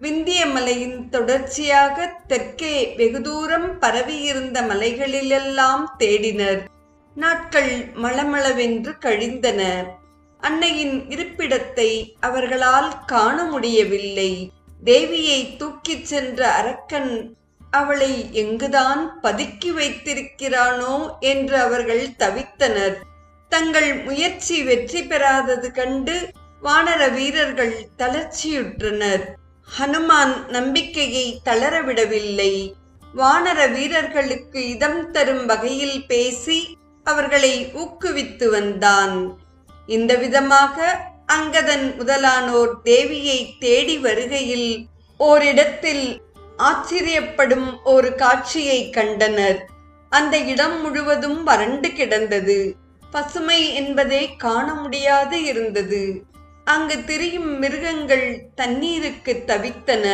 விந்திய மலையின் தொடர்ச்சியாக தெற்கே வெகு தூரம் பரவியிருந்த மலைகளிலெல்லாம் தேடினர். நாட்கள் மளமளவென்று கழிந்தன. அன்னையின் இருப்பிடத்தை அவர்களால் காண முடியவில்லை. தேவியை தூக்கிச் சென்ற அரக்கன் அவளை எங்குதான் பதுக்கி வைத்திருக்கிறானோ என்று அவர்கள் தவித்தனர். தங்கள் முயற்சி வெற்றி பெறாதது கண்டு வானர வீரர்கள் தளர்ச்சியுற்றனர். ஹனுமான் நம்பிக்கையை தளரவிடவில்லை. வானர வீரர்களுக்கு இதம் தரும் வகையில் பேசி அவர்களை ஊக்குவித்து வந்தான். இந்த விதமாக அங்கதன் முதலானோர் தேவியை தேடி வருகையில் ஓரிடத்தில் ஆச்சரியப்படும் ஒரு காட்சியை கண்டனர். அந்த இடம் முழுவதும் வறண்டு கிடந்தது. பசுமை என்பதை காண முடியாது இருந்தது. அங்கு திரியும் மிருகங்கள் தண்ணீருக்கு தவித்தன.